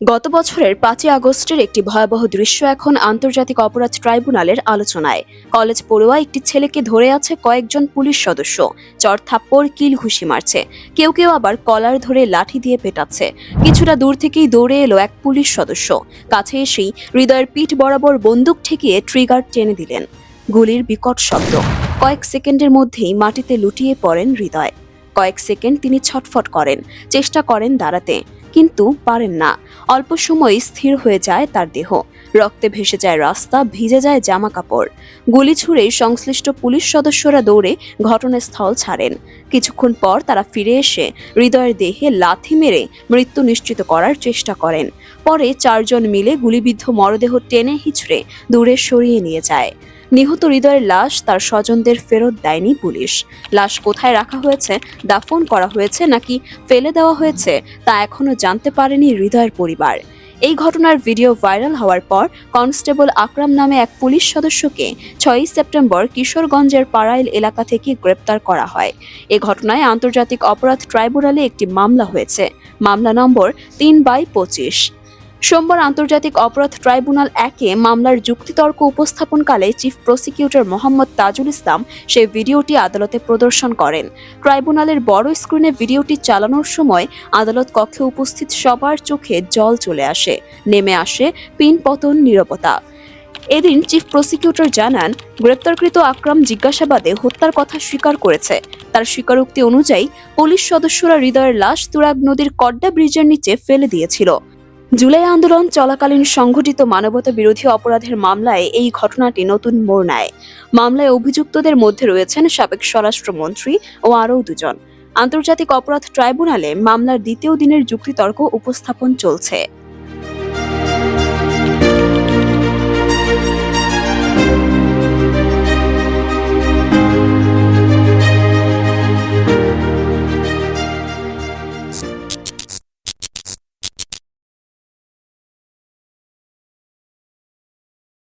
গত বছরের পাঁচই আগস্টের একটি ভয়াবহ দৃশ্য এখন আন্তর্জাতিক অপরাধ ট্রাইব্যুনালের আলোচনায়। কলেজ পড়ুয়া একটি ছেলেকে ধরে আছে কয়েকজন পুলিশ সদস্য। চর থাপ্পড়, কিল ঘুষি মারছে। কেউ কেউ আবার কলার ধরে লাঠি দিয়ে পেটাচ্ছে। কিছুটা দূর থেকেই দৌড়ে এলো এক পুলিশ সদস্য। কাছে এসেই হৃদয়ের পিঠ বরাবর বন্দুক ঠেকিয়ে ট্রিগার টেনে দিলেন। গুলির বিকট শব্দ। কয়েক সেকেন্ডের মধ্যেই মাটিতে লুটিয়ে পড়েন হৃদয়। কয়েক সেকেন্ড তিনি ছটফট করেন। চেষ্টা করেন দাঁড়াতে। কিন্তু পারেন না। অল্প সময় স্থির হয়ে যায় তার দেহ। রক্তে ভেসে যায় রাস্তা, ভিজে যায় জামা কাপড় গুলি ছুঁড়েই সংশ্লিষ্ট পুলিশ সদস্যরা দৌড়ে ঘটনাস্থল ছাড়েন। কিছুক্ষণ পর তারা ফিরে এসে হৃদয়ের দেহে লাথি মেরে মৃত্যু নিশ্চিত করার চেষ্টা করেন। পরে চারজন মিলে গুলিবিদ্ধ মরদেহ টেনে হিচড়ে দূরে সরিয়ে নিয়ে যায়। নিহত হৃদয়ের লাশ তার স্বজনদের ফেরত দেয়নি পুলিশ। লাশ কোথায় রাখা হয়েছে দাফন করা হয়েছে নাকি ফেলে দেওয়া হয়েছে, তা এখনও জানতে পারেনি হৃদয়ের পরিবার। এই ঘটনার ভিডিও ভাইরাল হওয়ার পর কনস্টেবল আকরাম নামে এক পুলিশ সদস্যকে ছয়ই সেপ্টেম্বর কিশোরগঞ্জের পাড়াইল এলাকা থেকে গ্রেপ্তার করা হয়। এ ঘটনায় আন্তর্জাতিক অপরাধ ট্রাইব্যুনালে একটি মামলা হয়েছে। মামলা নম্বর তিন বাই পঁচিশ। সোমবার আন্তর্জাতিক অপরাধ ট্রাইব্যুনাল একে মামলার যুক্তিতর্ক উপস্থাপনকালে চিফ প্রসিকিউটর মোহাম্মদ তাজুল ইসলাম সেই ভিডিওটি আদালতে প্রদর্শন করেন। ট্রাইব্যুনালের বড় স্ক্রিনে ভিডিওটি চালানোর সময় আদালত কক্ষে উপস্থিত সবার চোখে জল চলে আসে, নেমে আসে পিন পতন নীরবতা। এদিন চিফ প্রসিকিউটর জানান, গ্রেপ্তারকৃত আকরাম জিজ্ঞাসাবাদে হত্যার কথা স্বীকার করেছে। তার স্বীকারোক্তি অনুযায়ী পুলিশ সদস্যরা হৃদয়ের লাশ তুরাগ নদীর কড্ডা ব্রিজের নিচে ফেলে দিয়েছিল। জুলাই আন্দোলন চলাকালীন সংঘটিত মানবতা বিরোধী অপরাধের মামলায় এই ঘটনাটি নতুন মোড় নেয়। মামলায় অভিযুক্তদের মধ্যে রয়েছেন সাবেক স্বরাষ্ট্রমন্ত্রী ও আরও দুজন। আন্তর্জাতিক অপরাধ ট্রাইব্যুনালে মামলার দ্বিতীয় দিনের যুক্তিতর্ক উপস্থাপন চলছে।